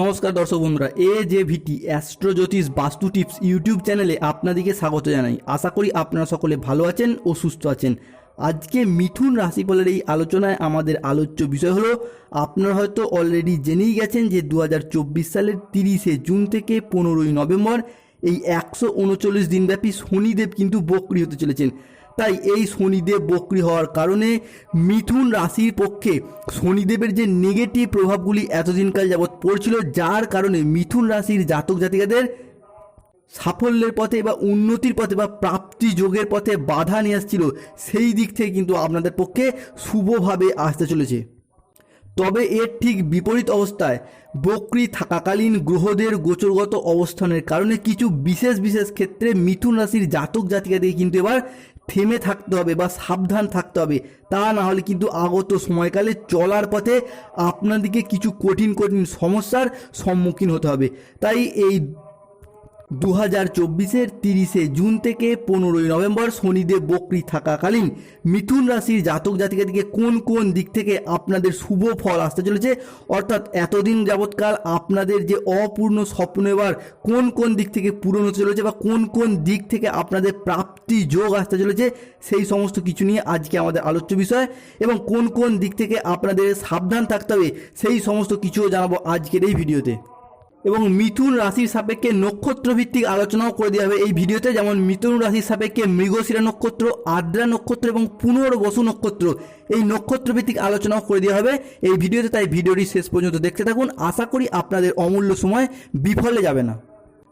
নমস্কার দর্শক বন্ধুরা, এ যে ভিটি অ্যাস্ট্রো জ্যোতিষ বাস্তু টিপস ইউটিউব চ্যানেলে আপনাদেরকে স্বাগত জানাই। আশা করি আপনারা সকলে ভালো আছেন ও সুস্থ আছেন। আজকে মিথুন রাশিফলের এই আলোচনায় আমাদের আলোচ্য বিষয় হলো, আপনারা হয়তো অলরেডি জেনেই গেছেন যে দু হাজার চব্বিশ সালের তিরিশে জুন থেকে পনেরোই নভেম্বর এই একশো উনচল্লিশ দিনব্যাপী শনিদেব কিন্তু বক্রি হতে চলেছেন। তাই এই শনিদেব বক্রি হওয়ার কারণে মিথুন রাশির পক্ষে শনিদেবের যে নেগেটিভ প্রভাবগুলি এতদিনকাল যাবৎ পড়ছিল, যার কারণে মিথুন রাশির জাতক জাতিকাদের সাফল্যের পথে বা উন্নতির পথে বা প্রাপ্তি যোগের পথে বাধা নিয়ে আসছিল, সেই দিক থেকে কিন্তু আপনাদের পক্ষে শুভভাবে আসতে চলেছে। তবে এর ঠিক বিপরীত অবস্থায় বক্রি থাকাকালীন গ্রহদের গোচরগত অবস্থানের কারণে কিছু বিশেষ বিশেষ ক্ষেত্রে মিথুন রাশির জাতক জাতিকাদের কিন্তু এবার থেমে থাকতে হবে বা সাবধান থাকতে হবে। তা না হলে কিন্তু আগত সময়কালে চলার পথে আপনাদেরকে কিছু কঠিন কঠিন সমস্যার সম্মুখীন হতে হবে। তাই এই দু হাজার চব্বিশের তিরিশে জুন থেকে পনেরোই নভেম্বর শনিদেব বকরি থাকাকালীন মিথুন রাশির জাতক জাতিকাদিকে কোন কোন দিক থেকে আপনাদের শুভ ফল আসতে চলেছে? অর্থাৎ এতদিন যাবৎকাল আপনাদের যে অপূর্ণ স্বপ্ন এবার কোন কোন দিক থেকে পূরণ হতে চলেছে বা কোন কোন দিক থেকে আপনাদের প্রাপ্তি যোগ আসতে চলেছে সেই সমস্ত কিছু নিয়ে আজকে আমাদের আলোচ্য বিষয় এবং কোন কোন দিক থেকে আপনাদের সাবধান থাকতে হবে সেই সমস্ত কিছুও জানাব আজকের এই ভিডিওতে। এবং মিথুন রাশির সাপেক্ষে নক্ষত্র ভিত্তিক আলোচনাও করে দেওয়া হবে এই ভিডিওতে। যেমন মিথুন রাশির সাপেক্ষে মৃগশিরা নক্ষত্র, আদ্রা নক্ষত্র এবং পুনর্বসু নক্ষত্র এই নক্ষত্র ভিত্তিক আলোচনাও করে দেওয়া হবে। এই ভিডিওতে তাই ভিডিওটি শেষ পর্যন্ত দেখতে থাকুন। আশা করি আপনাদের অমূল্য সময় বিফলে যাবে না।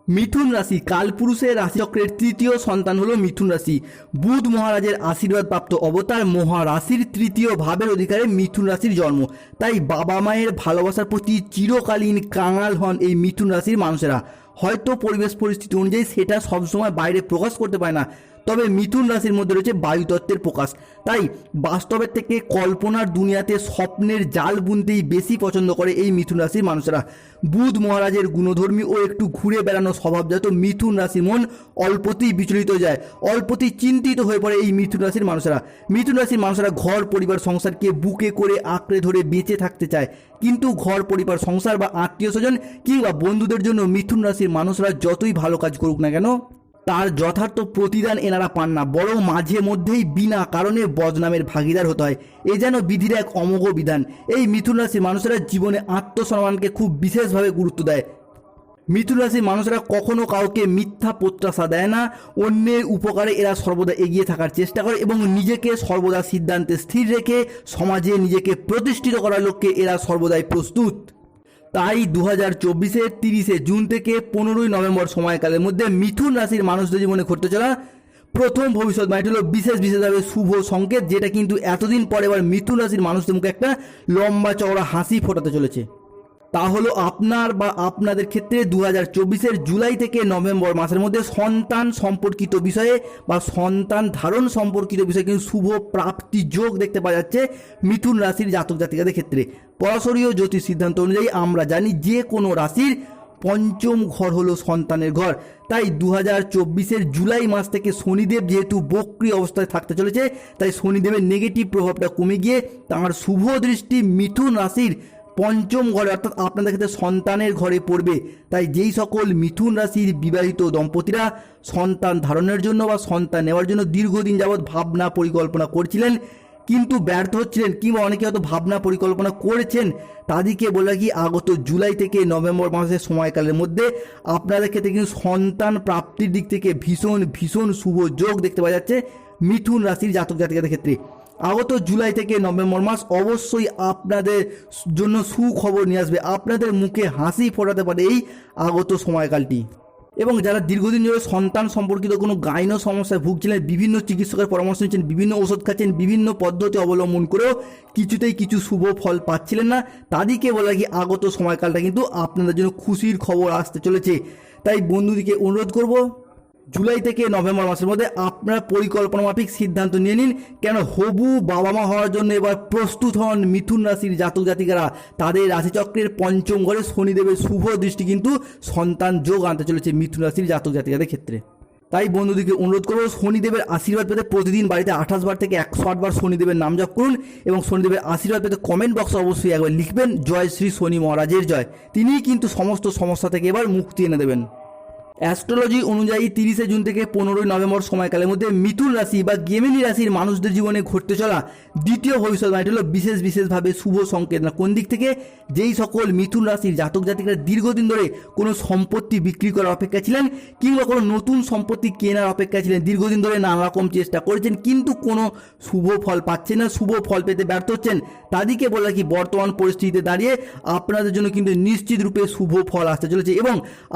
মিথুন রাশি কালপুরুষের রাশিচক্রের তৃতীয় সন্তান হলো মিথুন রাশি। বুধ মহারাজের আশীর্বাদ প্রাপ্ত অবতার মহারাশির তৃতীয় ভাবের অধিকারে মিথুন রাশির জন্ম। তাই বাবা মায়ের ভালোবাসার প্রতি চিরকালীন কাঙাল হন এই মিথুন রাশির মানুষেরা। হয়তো পরিবেশ পরিস্থিতি অনুযায়ী সেটা সবসময় বাইরে প্রকাশ করতে পারে না। তবে মিথুন রাশির মধ্যে রয়েছে বায়ুতত্ত্বের প্রকাশ। তাই বাস্তবের থেকে কল্পনার দুনিয়াতে স্বপ্নের জাল বুনতেই বেশি পছন্দ করে এই মিথুন রাশির মানুষেরা। বুধ মহারাজের গুণধর্মী ও একটু ঘুরে বেড়ানো স্বভাবজাত মিথুন রাশির মন অল্পতেই বিচলিত যায়, অল্পতেই চিন্তিত হয়ে পড়ে এই মিথুন রাশির মানুষেরা। মিথুন রাশির মানুষেরা ঘর, পরিবার, সংসারকে বুকে করে আঁকড়ে ধরে বেঁচে থাকতে চায়। কিন্তু ঘর, পরিবার, সংসার বা আত্মীয় স্বজন কিংবা বন্ধুদের জন্য মিথুন রাশির মানুষরা যতই ভালো কাজ করুক না কেন তার যথার্থ প্রতিদান এনারা পান না, বরং মাঝে মধ্যেই বিনা কারণে বদনামের ভাগিদার হতে হয়। এ যেন বিধির এক অমোঘ বিধান। এই মিথুন রাশির মানুষেরা জীবনে আত্মসম্মানকে খুব বিশেষভাবে গুরুত্ব দেয়। মিথুন রাশির মানুষেরা কখনো কাউকে মিথ্যা প্রত্যাশা দেয় না, অন্যের উপকারে এরা সর্বদা এগিয়ে থাকার চেষ্টা করে এবং নিজেকে সর্বদা সিদ্ধান্তে স্থির রেখে সমাজে নিজেকে প্রতিষ্ঠিত করার লক্ষ্যে এরা সর্বদাই প্রস্তুত। তাই দু হাজার চব্বিশের তিরিশে জুন থেকে পনেরোই নভেম্বর সময়কালের মধ্যে মিথুন রাশির মানুষদের জীবনে ঘটতে চলা প্রথম ভবিষ্যৎ ভবিষ্যৎবাণীটি হলো বিশেষ বিশেষভাবে শুভ সংকেত, যেটা কিন্তু এতদিন পরে এবার মিথুন রাশির মানুষদের মুখে একটা লম্বা চওড়া হাসি ফোটাতে চলেছে। তা হলো আপনার বা আপনাদের ক্ষেত্রে দু হাজার চব্বিশের জুলাই থেকে নভেম্বর মাসের মধ্যে সন্তান সম্পর্কিত বিষয়ে বা সন্তান ধারণ সম্পর্কিত বিষয়ে কিন্তু শুভ প্রাপ্তি যোগ দেখতে পাওয়া যাচ্ছে মিথুন রাশির জাতক জাতিকাদের ক্ষেত্রে। পরাশরীয় জ্যোতিষ সিদ্ধান্ত অনুযায়ী আমরা জানি যে কোনো রাশির পঞ্চম ঘর হলো সন্তানের ঘর। তাই দু হাজার চব্বিশের জুলাই মাস থেকে শনিদেব যেহেতু বক্রি অবস্থায় থাকতে চলেছে, তাই শনিদেবের নেগেটিভ প্রভাবটা কমে গিয়ে তাঁর শুভ দৃষ্টি মিথুন রাশির পঞ্চম ঘরে, অর্থাৎ আপনাদের ক্ষেত্রে সন্তানের ঘরে পড়বে। তাই যেই সকল মিথুন রাশির বিবাহিত দম্পতিরা সন্তান ধারণের জন্য বা সন্তান নেওয়ার জন্য দীর্ঘদিন যাবৎ ভাবনা পরিকল্পনা করছিলেন, কিন্তু ব্যর্থ হচ্ছিলেন কিংবা অনেকে হয়তো ভাবনা পরিকল্পনা করেছেন, তাদেরকে বলে কি আগত জুলাই থেকে নভেম্বর মাসের সময়কালের মধ্যে আপনাদের ক্ষেত্রে কিন্তু সন্তান প্রাপ্তির দিক থেকে ভীষণ ভীষণ শুভ যোগ দেখতে পাওয়া যাচ্ছে মিথুন রাশির জাতক জাতিকাদের ক্ষেত্রে। আগত জুলাই থেকে নভেম্বর মাস অবশ্যই আপনাদের জন্য সুখবর নিয়ে আসবে। আপনাদের মুখে হাসি ফোটাতে পারে এই আগত সময়কালটি। এবং যারা দীর্ঘদিন ধরে সন্তান সম্পর্কিত কোনো গাইন সমস্যায় ভুগছিলেন, বিভিন্ন চিকিৎসকের পরামর্শ নিচ্ছেন বিভিন্ন ওষুধ খাচ্ছেন, বিভিন্ন পদ্ধতি অবলম্বন করেও কিছুতেই কিছু শুভ ফল পাচ্ছিলেন না, তাদেরকে বলা কি আগত সময়কালটা কিন্তু আপনাদের জন্য খুশির খবর আসতে চলেছে। তাই বন্ধুদিকে অনুরোধ করব জুলাই থেকে নভেম্বর মাসের মধ্যে আপনারা পরিকল্পনা মাফিক সিদ্ধান্ত নিয়ে নিন। কেন হবু বাবা মা হওয়ার জন্য এবার প্রস্তুত হন মিথুন রাশির জাতক জাতিকারা। তাদের রাশিচক্রের পঞ্চম ঘরে শনিদেবের শুভ দৃষ্টি কিন্তু সন্তান যোগ আনতে চলেছে মিথুন রাশির জাতক জাতিকাদের ক্ষেত্রে। তাই বন্ধুদেরকে অনুরোধ করব, শনিদেবের আশীর্বাদ পেতে প্রতিদিন বাড়িতে আঠাশ বার থেকে একশো আটবার শনিদেবের নাম জপ করুন এবং শনিদেবের আশীর্বাদ পেতে কমেন্ট বক্সে অবশ্যই একবার লিখবেন, জয় শ্রী শনি মহারাজের জয়। তিনিই কিন্তু সমস্ত সমস্যা থেকে এবার মুক্তি এনে দেবেন। অ্যাস্ট্রোলজি অনুযায়ী তিরিশে জুন থেকে পনেরোই নভেম্বর সময়কালের মধ্যে মিথুন রাশি বা গেমিনি রাশির মানুষদের জীবনে ঘটতে চলা দ্বিতীয় ভবিষ্যৎবাণীটি হলো বিশেষ বিশেষভাবে শুভ সংকেত। না, কোন দিক থেকে? যেই সকল মিথুন রাশির জাতক জাতিকরা দীর্ঘদিন ধরে কোনো সম্পত্তি বিক্রি করার অপেক্ষা ছিলেন কিংবা কোনো নতুন সম্পত্তি কেনার অপেক্ষা ছিলেন, দীর্ঘদিন ধরে নানা রকম চেষ্টা করেছেন কিন্তু কোনো শুভ ফল পাচ্ছেন না, শুভ ফল পেতে ব্যর্থ হচ্ছেন। তাদেরকে বলে কি, বর্তমান পরিস্থিতিতে দাঁড়িয়ে আপনাদের জন্য কিন্তু নিশ্চিত রূপে শুভ ফল আসতে চলেছে এবং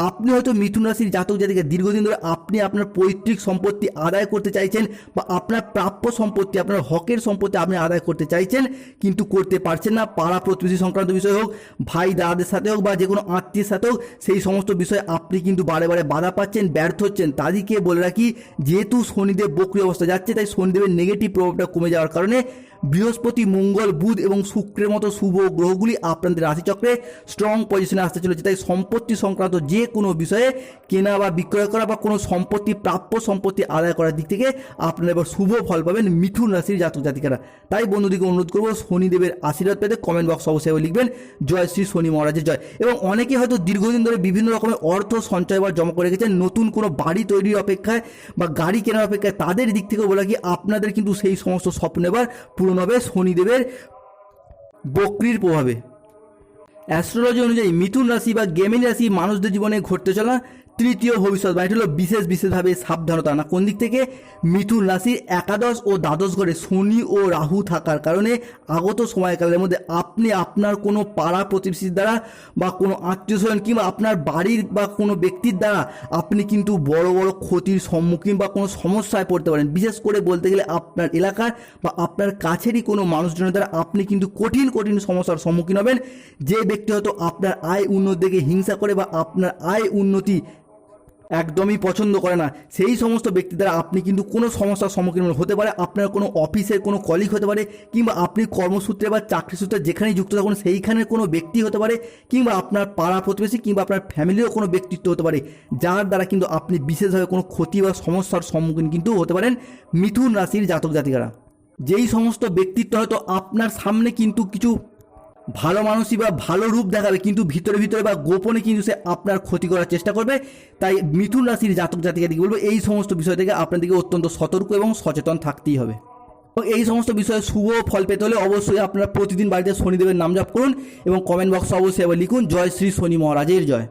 আপনি হয়তো মিথুন রাশির জাতক জাতিকে দীর্ঘদিন ধরে আপনি আপনার পৈতৃক সম্পত্তি আদায় করতে চাইছেন বা আপনার প্রাপ্য সম্পত্তি, আপনার হকের সম্পত্তি আপনি আদায় করতে চাইছেন, কিন্তু করতে পারছেন না। পাড়া প্রতিবেশী সংক্রান্ত বিষয় হোক, ভাই, দাদাদের সাথে হোক বা যে কোনো আত্মীয়ের সাথে হোক, সেই সমস্ত বিষয়ে আপনি কিন্তু বারে বারে বাধা পাচ্ছেন, ব্যর্থ হচ্ছেন। তাদেরকে বলে রাখি, যেহেতু শনিদেব বক্রি অবস্থা যাচ্ছে, তাই শনিদেবের নেগেটিভ প্রভাবটা কমে যাওয়ার কারণে বৃহস্পতি, মঙ্গল, বুধ এবং শুক্রের মতো শুভ গ্রহগুলি আপনাদের রাশিচক্রে স্ট্রং পজিশনে আসতে চলেছে। তাই সম্পত্তি সংক্রান্ত যে কোনো বিষয়ে কেনা বা বিক্রয় করা বা কোনো সম্পত্তি, প্রাপ্য সম্পত্তি আদায় করার দিক থেকে আপনারা এবার শুভ ফল পাবেন মিথুন রাশির জাতক জাতিকারা। তাই বন্ধুদিকে অনুরোধ করব শনিদেবের আশীর্বাদ পেতে কমেন্ট বক্স অবশ্যই লিখবেন, জয় শ্রী শনি মহারাজের জয়। এবং অনেকে হয়তো দীর্ঘদিন ধরে বিভিন্ন রকমের অর্থ সঞ্চয় বা জমা করে রেখেছেন, নতুন কোনো বাড়ি তৈরির অপেক্ষায় বা গাড়ি কেনার অপেক্ষায় তাদের দিক থেকে বলে কি আপনাদের কিন্তু সেই সমস্ত স্বপ্ন এবার পূরণ হবে শনিদেবের বক্রির প্রভাবে। অ্যাস্ট্রোলজি অনুযায়ী মিথুন রাশি বা গেমিন রাশি মানুষদের জীবনে ঘটতে চলা তৃতীয় ভবিষ্যৎবাণীটি হলো বিশেষ বিশেষভাবে সাবধানতা। না, কোন দিক থেকে? মিথুন রাশির একাদশ ও দ্বাদশ ঘরে শনি ও রাহু থাকার কারণে আগত সময়কালের মধ্যে আপনি আপনার কোনো পাড়া প্রতিবেশীর দ্বারা বা কোনো আত্মীয় স্বজন কিংবা আপনার বাড়ির বা কোনো ব্যক্তির দ্বারা আপনি কিন্তু বড় বড় ক্ষতির সম্মুখীন বা কোনো সমস্যায় পড়তে পারেন। বিশেষ করে বলতে গেলে আপনার এলাকার বা আপনার কাছেরই কোনো মানুষজনের দ্বারা আপনি কিন্তু কঠিন কঠিন সমস্যার সম্মুখীন হবেন। যে ব্যক্তি হয়তো আপনার আয় উন্নতি দেখে হিংসা করে বা আপনার আয় উন্নতি একদমই পছন্দ করে না। সেই সমস্ত ব্যক্তি দ্বারা আপনি কিন্তু কোনো সমস্যার সম্মুখীন হতে পারে, আপনার কোনো অফিসের কোনো কলিগ হতে পারে, কিংবা আপনি কর্মসূত্রে বা চাকরি সূত্রে যেখানেই যুক্ত থাকুন, সেইখানের কোনো ব্যক্তি হতে পারে, কিংবা আপনার পাড়া প্রতিবেশী, কিংবা আপনার ফ্যামিলিরও কোনো ব্যক্তিত্ব হতে পারে, যার দ্বারা কিন্তু আপনি বিশেষভাবে কোনো ক্ষতি বা সমস্যার সম্মুখীন কিন্তু হতে পারেন মিথুন রাশির জাতক জাতিকারা। যেই সমস্ত ব্যক্তিত্ব হয়তো আপনার সামনে কিন্তু কিছু ভালো মানুষই বা ভালো রূপ দেখাবে, কিন্তু ভিতরে ভিতরে বা গোপনে কিন্তু সে আপনার ক্ষতি করার চেষ্টা করবে। তাই মিথুন রাশির জাতক জাতিকে দিকে বলব, এই সমস্ত বিষয় থেকে আপনাদেরকে অত্যন্ত সতর্ক এবং সচেতন থাকতেই হবে। এই সমস্ত বিষয়ে শুভ ফল পেতে হলে অবশ্যই আপনারা প্রতিদিন বাড়িতে শনিদেবের নাম জাপ করুন এবং কমেন্ট বক্সে অবশ্যই এবার লিখুন, জয় শ্রী শনি মহারাজের জয়।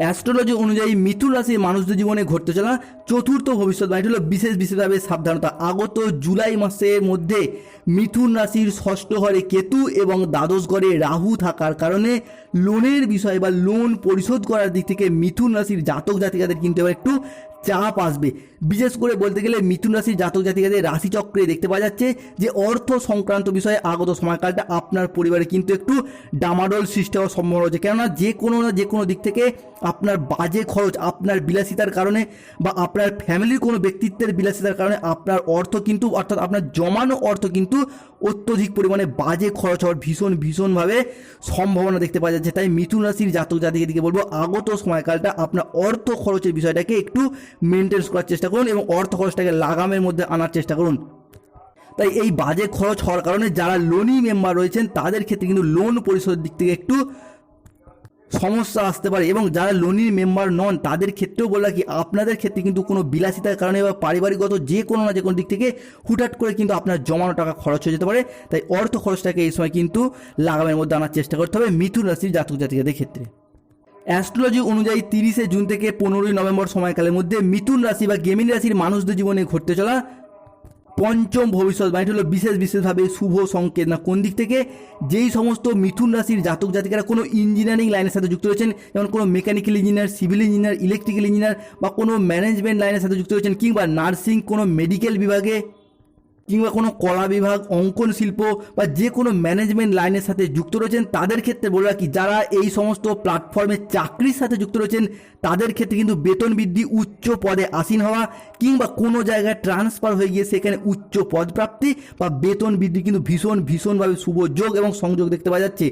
অ্যাস্ট্রোলজি অনুযায়ী মিথুন রাশির মানুষদের জীবনে ঘটতে চলা চতুর্থ ভবিষ্যৎ এটি হলো বিশেষ বিশেষভাবে সাবধানতা। আগত জুলাই মাসের মধ্যে মিথুন রাশির ষষ্ঠ ঘরে কেতু এবং দ্বাদশ ঘরে রাহু থাকার কারণে লোনের বিষয় বা লোন পরিশোধ করার দিক থেকে মিথুন রাশির জাতক জাতিকাদের কিন্তু এবার একটু চাপ আসবে। বিশেষ করে বলতে গেলে মিথুন রাশির জাতক জাতিকাদের রাশিচক্রে দেখতে পাওয়া যাচ্ছে যে অর্থ সংক্রান্ত বিষয়ে আগত সময়কালটা আপনার পরিবারে কিন্তু একটু ডামাডোল সৃষ্টি হওয়ার সম্ভাবনা রয়েছে। কেননা যে কোনো না যে কোনো দিক থেকে আপনার বাজে খরচ, আপনার বিলাসিতার কারণে বা আপনার ফ্যামিলির কোনো ব্যক্তিত্বের বিলাসিতার কারণে আপনার অর্থ কিন্তু অর্থাৎ আপনার জমানো অর্থ কিন্তু অত্যধিক পরিমাণে বাজে খরচ হওয়ার ভীষণ, ভীষণভাবে সম্ভাবনা দেখতে পাওয়া যাচ্ছে। তাই মিথুন রাশির জাতক জাতিকে দিকে বলব, আগত সময়কালটা আপনার অর্থ খরচের বিষয়টাকে একটু মেনটেন্স করার চেষ্টা করুন এবং অর্থ খরচটাকে লাগামের মধ্যে আনার চেষ্টা করুন। তাই এই বাজে খরচ হওয়ার কারণে যারা লোনই মেম্বার রয়েছেন, তাদের ক্ষেত্রে কিন্তু লোন পরিশোধের দিক থেকে একটু সমস্যা আসতে পারে এবং যারা লোনির মেম্বার নন, তাদের ক্ষেত্রেও বলা কি, আপনাদের ক্ষেত্রে কিন্তু কোনো বিলাসিতার কারণে বা পারিবারিকগত যে কোনো না যে কোনো দিক থেকে হুটহাট করে কিন্তু আপনার জমানো টাকা খরচ হয়ে যেতে পারে। তাই অর্থ খরচটাকে এই সময় কিন্তু লাগামের মধ্যে আনার চেষ্টা করতে হবে মিথুন রাশির জাতক জাতিকাদের ক্ষেত্রে। অ্যাস্ট্রোলজি অনুযায়ী তিরিশে জুন থেকে পনেরোই নভেম্বর সময়কালের মধ্যে মিথুন রাশি বা গেমিন রাশির মানুষদের জীবনে ঘটতে চলা পঞ্চম ভবিষ্যৎবাণীটি হলো বিশেষ বিশেষভাবে শুভ সংকেত। না, কোন দিক থেকে? যেই সমস্ত মিথুন রাশির জাতক জাতিকারা কোনো ইঞ্জিনিয়ারিং লাইনের সাথে যুক্ত রয়েছেন, যেমন কোনো mechanical engineer civil engineer electrical engineer বা কোনো ম্যানেজমেন্ট লাইনের সাথে যুক্ত রয়েছেন, কিংবা নার্সিং কোনো মেডিকেল বিভাগে কিংবা কোনো কলা বিভাগ, অঙ্কন শিল্প বা যে কোনো ম্যানেজমেন্ট লাইনের সাথে যুক্ত রয়েছেন, তাদের ক্ষেত্রে বলে রাখি, যারা এই সমস্ত প্ল্যাটফর্মে চাকরির সাথে যুক্ত রয়েছেন, তাদের ক্ষেত্রে কিন্তু বেতন বৃদ্ধি উচ্চ পদে আসীন হওয়া কিংবা কোনো জায়গায় ট্রান্সফার হয়ে গিয়ে সেখানে উচ্চ পদপ্রাপ্তি বা বেতন বৃদ্ধি কিন্তু ভীষণ, ভীষণভাবে শুভ যোগ এবং সংযোগ দেখতে পাওয়া যাচ্ছে।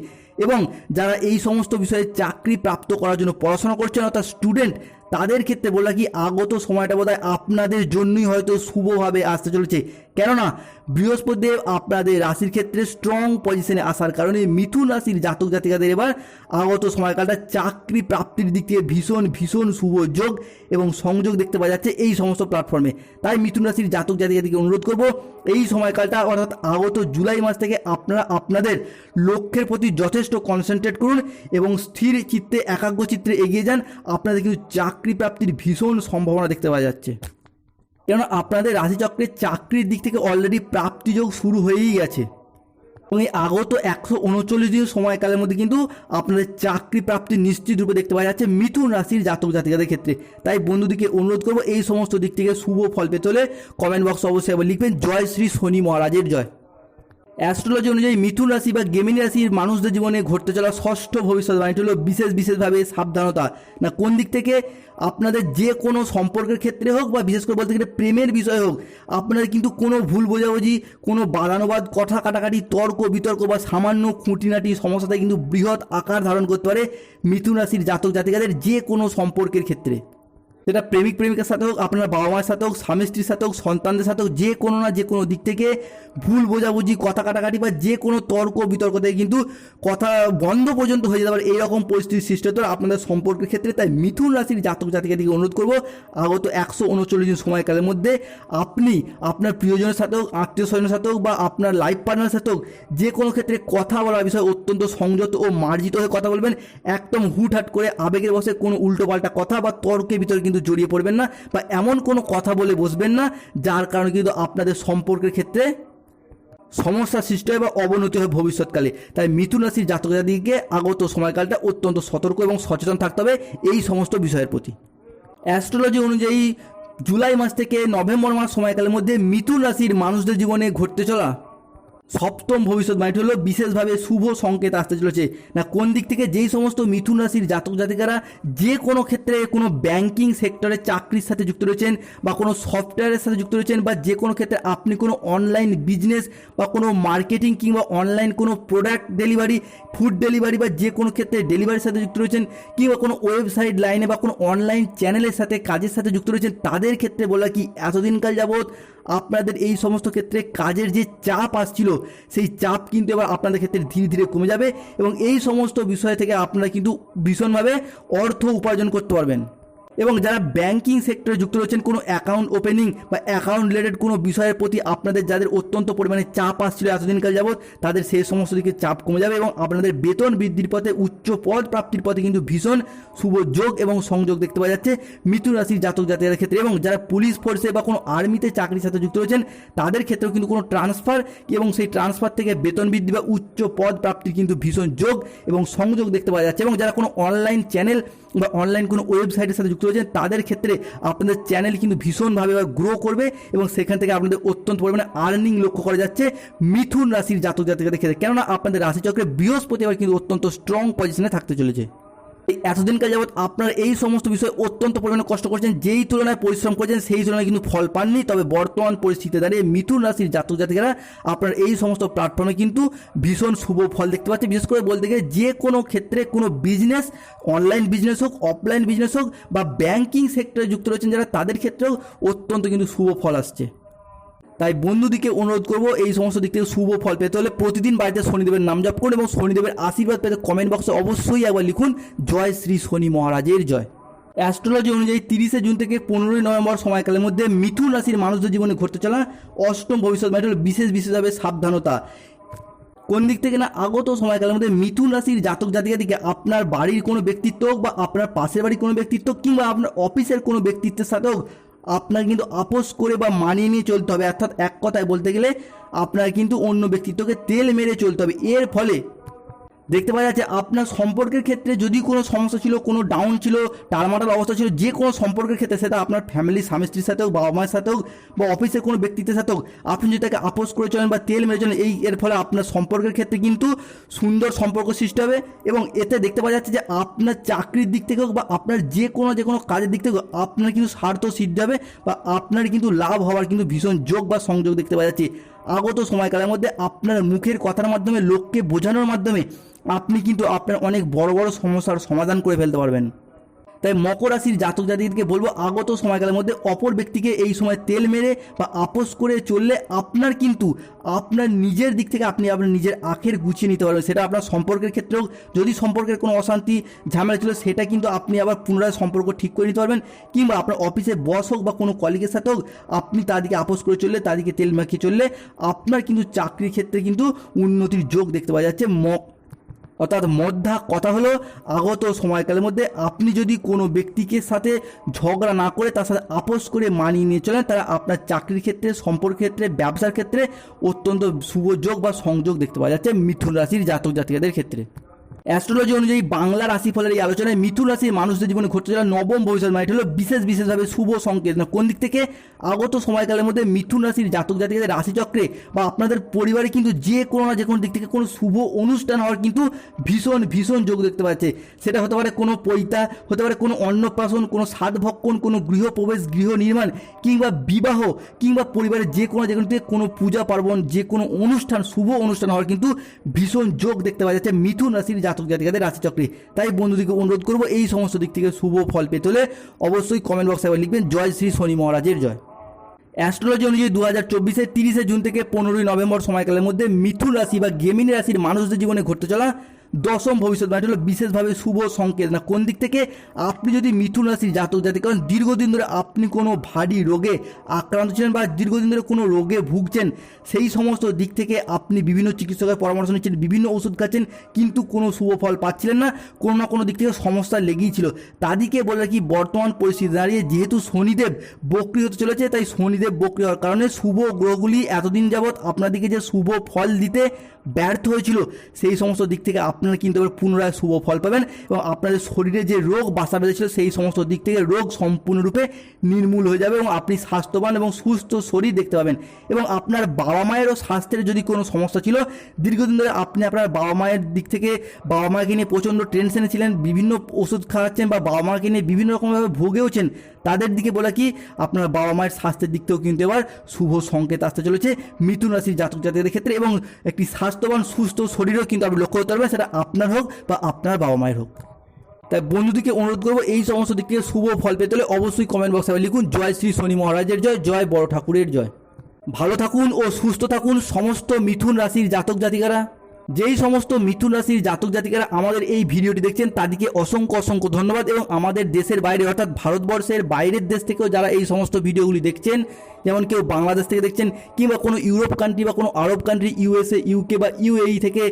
এবং যারা এই সমস্ত বিষয়ে চাকরি প্রাপ্ত করার জন্য পড়াশোনা করছেন, অর্থাৎ স্টুডেন্ট তাদের ক্ষেত্রে বলা কি আগত সময়টা বোধ আপনাদের জন্যই হয়তো শুভভাবে আসতে চলেছে। কেননা বৃহস্পতিদেব আপনাদের রাশির ক্ষেত্রে স্ট্রং পজিশনে আসার কারণে মিথুন রাশির জাতক জাতিকাদের এবার আগত সময়কালটা চাকরি প্রাপ্তির দিক থেকে ভীষণ ভীষণ শুভ যোগ এবং সংযোগ দেখতে পাওয়া যাচ্ছে এই সমস্ত প্ল্যাটফর্মে তাই মিথুন রাশির জাতক জাতিকাদেরকে অনুরোধ করব, এই সময়কালটা অর্থাৎ আগত জুলাই মাস থেকে আপনারা, আপনাদের লক্ষ্যের প্রতি যথেষ্ট কনসেন্ট্রেট করুন এবং স্থির চিত্তে, একাগ্র চিত্রে এগিয়ে যান। আপনাদের কিন্তু চাকরি প্রাপ্তির ভীষণ সম্ভাবনা দেখতে পাওয়া যাচ্ছে। কেন আপনাদের রাশিচক্রের চাকরির দিক থেকে অলরেডি প্রাপ্তিযোগ শুরু হয়েই গেছে। এবং এই আগত একশো উনচল্লিশ দিন সময়কালের মধ্যে কিন্তু আপনাদের চাকরি প্রাপ্তি নিশ্চিত রূপে দেখতে পাওয়া যাচ্ছে মিথুন রাশির জাতক জাতিকাদের ক্ষেত্রে। তাই বন্ধুদিকে অনুরোধ করব এই সমস্ত দিক থেকে শুভ ফল পেতে হলে কমেন্ট বক্সে অবশ্যই লিখবেন। জয় শ্রী শনি মহারাজের জয়। অ্যাস্ট্রোলজি অনুযায়ী মিথুন রাশি বা গেমিনি রাশির মানুষদের জীবনে ঘটতে চলা ষষ্ঠ ভবিষ্যৎবাণীটি হলো বিশেষ বিশেষভাবে সাবধানতা। না, কোন দিক থেকে? আপনাদের যে কোনো সম্পর্কের ক্ষেত্রে হোক বা বিশেষ করে বলতে গেলে প্রেমের বিষয় হোক, আপনাদের কিন্তু কোনো ভুল বোঝাবুঝি, কোনো বাদানুবাদ কথা কাটাকাটি, তর্ক বিতর্ক বা সামান্য খুঁটিনাটি সমস্যাতে কিন্তু বৃহৎ আকার ধারণ করতে পারে মিথুন রাশির জাতক জাতিকাদের যে কোনো সম্পর্কের ক্ষেত্রে। সেটা প্রেমিক প্রেমিকার সাথে হোক, আপনার বাবা মায়ের সাথে হোক, স্বামী স্ত্রীর সাথে হোক, সন্তানদের সাথে হোক, যে কোনো না যে কোনো দিক থেকে ভুল বোঝাবুঝি, কথা কাটাকাটি বা যে কোনো তর্ক বিতর্ক থেকে কিন্তু কথা বন্ধ পর্যন্ত হয়ে যেতে পারে। এইরকম পরিস্থিতির সৃষ্টি হতে আপনাদের সম্পর্কের ক্ষেত্রে। তাই মিথুন রাশির জাতক জাতিকা দিকে অনুরোধ করব, আগত একশো উনচল্লিশ দিন সময়কালের মধ্যে আপনি আপনার প্রিয়জনের সাথে হোক, আত্মীয় স্বজনের সাথে হোক বা আপনার লাইফ পার্টনারের সাথে হোক, যে কোনো ক্ষেত্রে কথা বলার বিষয়ে অত্যন্ত সংযত ও মার্জিত হয়ে কথা বলবেন। একদম হুটহাট করে আবেগের বসে কোনো উল্টোপাল্টা কথা বা তর্কের ভিতরে কিন্তু জড়িয়ে পড়বেন না বা এমন কোনো কথা বলে বসবেন না, যার কারণে কিন্তু আপনাদের সম্পর্কের ক্ষেত্রে সমস্যার সৃষ্টি হয় বা অবনতি হয় ভবিষ্যৎকালে। তাই মিথুন রাশির জাতক জাতিকে আগত সময়কালটা অত্যন্ত সতর্ক এবং সচেতন থাকতে হবে এই সমস্ত বিষয়ের প্রতি। অ্যাস্ট্রোলজি অনুযায়ী জুলাই মাস থেকে নভেম্বর মাস সময়কালের মধ্যে মিথুন রাশির মানুষদের জীবনে ঘটতে চলা সপ্তম ভবিষ্যৎবাণীটি হলো বিশেষভাবে শুভ সংকেত আসতে চলেছে। না, কোন দিক থেকে যেই সমস্ত মিথুন রাশির জাতক জাতিকারা যে কোনো ক্ষেত্রে কোনো ব্যাংকিং সেক্টরে চাকরির সাথে যুক্ত রয়েছেন বা কোনো সফটওয়্যারের সাথে যুক্ত রয়েছেন বা যে কোনো ক্ষেত্রে আপনি কোনো অনলাইন বিজনেস বা কোনো মার্কেটিং কিংবা অনলাইন কোনো প্রোডাক্ট ডেলিভারি ফুড ডেলিভারি বা যে কোনো ক্ষেত্রে ডেলিভারির সাথে যুক্ত রয়েছেন কিংবা কোনো ওয়েবসাইট লাইনে বা কোনো অনলাইন চ্যানেলের সাথে কাজের সাথে যুক্ত রয়েছেন, তাদের ক্ষেত্রে বলা কি এতদিনকাল যাবৎ আপনাদের এই সমস্ত ক্ষেত্রে কাজের যে চাপ আসছিল, সেই চাপ কিন্তু এবার আপনাদের ক্ষেত্রে ধীরে ধীরে কমে যাবে এবং এই সমস্ত বিষয় থেকে আপনারা কিন্তু ভীষণভাবে অর্থ উপার্জন করতে পারবেন। এবং যারা ব্যাংকিং সেক্টরে যুক্ত রয়েছেন, কোনো অ্যাকাউন্ট ওপেনিং বা অ্যাকাউন্ট রিলেটেড কোনো বিষয়ের প্রতি আপনাদের যাদের অত্যন্ত পরিমাণে চাপ আসছিল এতদিনকাল যাবৎ, তাদের সেই সমস্ত দিকে চাপ কমে যাবে এবং আপনাদের বেতন বৃদ্ধির পথে, উচ্চ পদ প্রাপ্তির পথে কিন্তু ভীষণ শুভ যোগ এবং সংযোগ দেখতে পাওয়া যাচ্ছে মিথুন রাশির জাতক জাতিকার ক্ষেত্রে এবং যারা পুলিশ ফোর্সে বা কোনো আর্মিতে চাকরির সাথে যুক্ত রয়েছেন, তাদের ক্ষেত্রেও কিন্তু কোনো ট্রান্সফার এবং সেই ট্রান্সফার থেকে বেতন বৃদ্ধি বা উচ্চ পদ প্রাপ্তির কিন্তু ভীষণ যোগ এবং সংযোগ দেখতে পাওয়া যাচ্ছে এবং যারা কোনো অনলাইন চ্যানেল বা অনলাইন কোনো ওয়েবসাইটের সাথে যুক্ত রয়েছেন তাদের ক্ষেত্রে আপনাদের চ্যানেল কিন্তু ভীষণভাবে গ্রো করবে এবং সেখান থেকে আপনাদের অত্যন্ত পরিমাণে আর্নিং লক্ষ্য করা যাচ্ছে মিথুন রাশির জাতক জাতিকাদের ক্ষেত্রে। কেননা আপনাদের রাশিচক্রে বৃহস্পতিবার কিন্তু অত্যন্ত স্ট্রং পজিশনে থাকতে চলেছে। এতদিনকার যাবৎ আপনারা এই সমস্ত বিষয়ে অত্যন্ত পরিমাণে কষ্ট করছেন, যেই তুলনায় পরিশ্রম করছেন, সেই তুলনায় কিন্তু ফল পাননি। তবে বর্তমান পরিস্থিতিতে দাঁড়িয়ে মিথুন রাশির জাতক জাতিকারা আপনার এই সমস্ত প্ল্যাটফর্মে কিন্তু ভীষণ শুভ ফল দেখতে পাচ্ছে। বিশেষ করে বলতে গেলে যে কোনো ক্ষেত্রে কোনো বিজনেস অনলাইন বিজনেস হোক অফলাইন বিজনেস হোক বা ব্যাংকিং সেক্টরে যুক্ত রয়েছেন যারা, তাদের ক্ষেত্রেও অত্যন্ত কিন্তু শুভ ফল আসছে। তাই বন্ধুদিকে অনুরোধ করব এই সমস্ত দিক থেকে শুভ ফল পেতে হলে প্রতিদিন বাড়িতে শনিদেবের নাম জপ করুন এবং শনিদেবের আশীর্বাদ পেতে কমেন্ট বক্সে অবশ্যই একবার লিখুন, জয় শ্রী শনি মহারাজের জয়। অ্যাস্ট্রোলজি অনুযায়ী তিরিশে জুন থেকে পনেরোই নভেম্বর সময়কালের মধ্যে মিথুন রাশির মানুষদের জীবনে ঘটতে চলা অষ্টম ভবিষ্যৎ হল বিশেষ বিশেষভাবে সাবধানতা। কোন দিক থেকে না আগত সময়কালের মধ্যে মিথুন রাশির জাতক জাতিকা দিকে আপনার বাড়ির কোনো ব্যক্তিত্ব হোক বা আপনার পাশের বাড়ির কোনো ব্যক্তিত্ব কিংবা আপনার অফিসের কোনো ব্যক্তিত্বের সাথে আপনার কিন্তু আপোষ করে বা মানিয়ে নিয়ে চলতে হবে। অর্থাৎ এক কথায় বলতে গেলে আপনার কিন্তু অন্য ব্যক্তিত্বকে তেল মেরে চলতে হবে। এর ফলে দেখতে পাওয়া যাচ্ছে আপনার সম্পর্কের ক্ষেত্রে যদি কোনো সমস্যা ছিল, কোনো ডাউন ছিল, টালমাটাল অবস্থা ছিল, যে কোনো সম্পর্কের ক্ষেত্রে সেটা আপনার ফ্যামিলি স্বামী স্ত্রীর সাথে হোক, বাবা মায়ের সাথে হোক, বা অফিসের কোনো ব্যক্তিত্বের সাথে হোক, আপনি যদি তাকে আপোষ করে চলেন বা তেল মেরে চলেন, এই এর ফলে আপনার সম্পর্কের ক্ষেত্রে কিন্তু সুন্দর সম্পর্ক সৃষ্টি হবে এবং এতে দেখতে পাওয়া যাচ্ছে যে আপনার চাকরির দিক থেকে হোক বা আপনার যে কোনো যে কোনো কাজের দিক থেকে হোক, আপনার কিন্তু স্বার্থ সিদ্ধি হবে বা আপনার কিন্তু লাভ হওয়ার কিন্তু ভীষণ যোগ বা সংযোগ দেখতে পাওয়া যাচ্ছে। আগত সময়কালের মধ্যে আপনার মুখের কথার মাধ্যমে, লোককে বোঝানোর মাধ্যমে আপনি কিন্তু আপনার অনেক বড় বড় সমস্যার সমাধান করে ফেলতে পারবেন। তাই মকর রাশির জাতক জাতিকে বলব, আগত সময়কালের মধ্যে অপর ব্যক্তিকে এই সময় তেল মেরে বা আপোষ করে চললে আপনার কিন্তু আপনার নিজের দিক থেকে আপনি আপনার নিজের আখের গুছিয়ে নিতে পারবেন। সেটা আপনার সম্পর্কের ক্ষেত্রেও, যদি সম্পর্কের কোনো অশান্তি, ঝামেলা ছিল, সেটা কিন্তু আপনি আবার পুনরায় সম্পর্ক ঠিক করে নিতে পারবেন। কিংবা আপনার অফিসে বস হোক বা কোনো কলিগের সাথে হোক, আপনি তাদেরকে আপোষ করে চললে তাদেরকে তেল মাখিয়ে চললে আপনার কিন্তু চাকরির ক্ষেত্রে কিন্তু উন্নতির যোগ দেখতে পাওয়া যাচ্ছে। ম অর্থাৎ মধ্যা কথা হলো আগত সময়কালের মধ্যে আপনি যদি কোনো ব্যক্তিকে সাথে ঝগড়া না করে তার সাথে আপোষ করে মানিয়ে নিয়ে চলেন তারা আপনার চাকরির ক্ষেত্রে সম্পর্ক ক্ষেত্রে, ব্যবসার ক্ষেত্রে অত্যন্ত শুভ যোগ বা সংযোগ দেখতে পাওয়া যাচ্ছে মিথুন রাশির জাতক জাতিকাদের ক্ষেত্রে। অ্যাস্ট্রোলজি অনুযায়ী বাংলা রাশিফলের এই আলোচনায় মিথুন রাশির মানুষদের জীবনে ঘটতে চলা নবম ভবিষ্যৎ মানে এটা হলো বিশেষ বিশেষভাবে শুভ সংকেত। না, কোন দিক থেকে? আগত সময়কালের মধ্যে মিথুন রাশির জাতক জাতিকাদের রাশিচক্রে বা আপনাদের পরিবারে কিন্তু যে কোনো না যে কোনো দিক থেকে কোনো শুভ অনুষ্ঠান হওয়ার কিন্তু ভীষণ ভীষণ যোগ দেখতে পাচ্ছে। সেটা হতে পারে কোনো পৈতা, হতে পারে কোনো অন্নপ্রাশন, কোনো সাধভক্ষণ কোনো গৃহপ্রবেশ গৃহ নির্মাণ, কিংবা বিবাহ, কিংবা পরিবারের যে কোনো যে কোনো দিকে কোনো পূজা পার্বণ, যে কোনো অনুষ্ঠান, শুভ অনুষ্ঠান হওয়ার কিন্তু ভীষণ যোগ দেখতে পাওয়া যাচ্ছে মিথুন রাশির জাতক জাতিকাদের রাশিচক্রে তাই বন্ধুদিকে অনুরোধ করব, এই সমস্ত দিক থেকে শুভ ফল পেতে হলে অবশ্যই কমেন্ট বক্সে আবার লিখবেন, জয় শ্রী শনি মহারাজের জয়। অ্যাস্ট্রোলজি অনুযায়ী দু হাজার চব্বিশে তিরিশে জুন থেকে পনেরোই নভেম্বর সময়কালের মধ্যে মিথুন রাশি বা গেমিনী রাশির মানুষদের জীবনে ঘটতে চলা দশম ভবিষ্যৎ মানে হলো বিশেষভাবে শুভ সংকেত। না, কোন দিক থেকে? আপনি যদি মিথুন রাশির জাতক জাতি কারণ দীর্ঘদিন ধরে আপনি কোনো ভারী রোগে আক্রান্ত ছিলেন বা দীর্ঘদিন ধরে কোনো রোগে ভুগছেন, সেই সমস্ত দিক থেকে আপনি বিভিন্ন চিকিৎসকের পরামর্শ নিচ্ছেন, বিভিন্ন ওষুধ খাচ্ছেন, কিন্তু কোনো শুভ ফল পাচ্ছিলেন না, কোনো না কোনো দিক থেকে সমস্যা লেগেই ছিল। তাদেরকে বলে কি বর্তমান পরিস্থিতি দাঁড়িয়ে যেহেতু শনিদেব বক্রি হতে চলেছে, তাই শনিদেব বক্রি হওয়ার কারণে শুভ গ্রহগুলি এতদিন যাবৎ আপনাদেরকে যে শুভ ফল দিতে ব্যর্থ হয়েছিল, সেই সমস্ত দিক থেকে আপনারা কিন্তু এবার পুনরায় শুভ ফল পাবেন এবং আপনাদের শরীরে যে রোগ, বাসা বেঁধেছিল সেই সমস্ত দিক থেকে রোগ সম্পূর্ণরূপে নির্মূল হয়ে যাবে এবং আপনি স্বাস্থ্যবান এবং সুস্থ শরীর দেখতে পাবেন। এবং আপনার বাবা মায়েরও স্বাস্থ্যের যদি কোনো সমস্যা ছিল, দীর্ঘদিন ধরে আপনি আপনার বাবা মায়ের দিক থেকে বাবা মাকে নিয়ে প্রচণ্ড টেনশনে ছিলেন, বিভিন্ন ওষুধ খাওয়াচ্ছেন বা বাবা মাকে নিয়ে বিভিন্ন রকমভাবে ভুগেওছেন, তাদের দিকে বলে কি, আপনার বাবা মায়ের স্বাস্থ্যের দিক থেকেও কিন্তু এবার শুভ সংকেত আসতে চলেছে মিথুন রাশির জাতক জাতিদের ক্ষেত্রে এবং একটি স্বাস্থ্যবান, সুস্থ শরীরও কিন্তু আপনি লক্ষ্য করতে পারবেন, সেটা আপনার হোক বা আপনার বাবা মায়ের হোক। তাই বন্ধুদিকে অনুরোধ করব, এই সমস্ত দিক থেকে শুভ ফল পেতে হলে অবশ্যই কমেন্ট বক্সে লিখুন, জয় শ্রী শনি মহারাজের জয় জয় বড় ঠাকুরের জয়। ভালো থাকুন ও সুস্থ থাকুন, সমস্ত মিথুন রাশির জাতক জাতিকারা। যেই সমস্ত মিথুন রাশির জাতক জাতিকারা আমাদের এই ভিডিওটি দেখছেন, তাদেরকে অসংখ্য অসংখ্য ধন্যবাদ এবং আমাদের দেশের বাইরে, অর্থাৎ ভারতবর্ষের বাইরের দেশ থেকেও যারা এই সমস্ত ভিডিওগুলি দেখছেন, যেমন কেউ বাংলাদেশ থেকে দেখছেন কিংবা কোনো ইউরোপ কান্ট্রি বা কোনো আরব কান্ট্রি ইউএসএ ইউকে বা ইউএই থেকে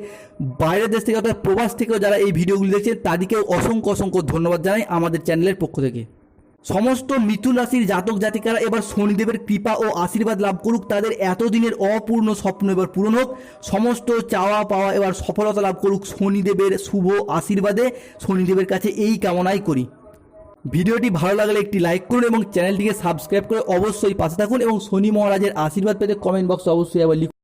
বাইরের দেশ থেকে, অর্থাৎ প্রবাস থেকেও যারা এই ভিডিওগুলি দেখছেন, তাদেরকেও অসংখ্য অসংখ্য ধন্যবাদ জানাই আমাদের চ্যানেলের পক্ষ থেকে। সমস্ত মিথুন রাশির জাতক জাতিকারা এবার শনিদেবের কৃপা ও আশীর্বাদ লাভ করুক। তাদের এতদিনের অপূর্ণ স্বপ্ন এবার পূরণ হোক। সমস্ত চাওয়া পাওয়া এবার সফলতা লাভ করুক শনিদেবের শুভ আশীর্বাদে। শনিদেবের কাছে এই কামনাই করি। ভিডিওটি ভালো লাগলে একটি লাইক করুন এবং চ্যানেলটিকে সাবস্ক্রাইব করে অবশ্যই পাশে থাকুন এবং শনি মহারাজের আশীর্বাদ পেতে কমেন্ট বক্সে অবশ্যই আবার লিখুন।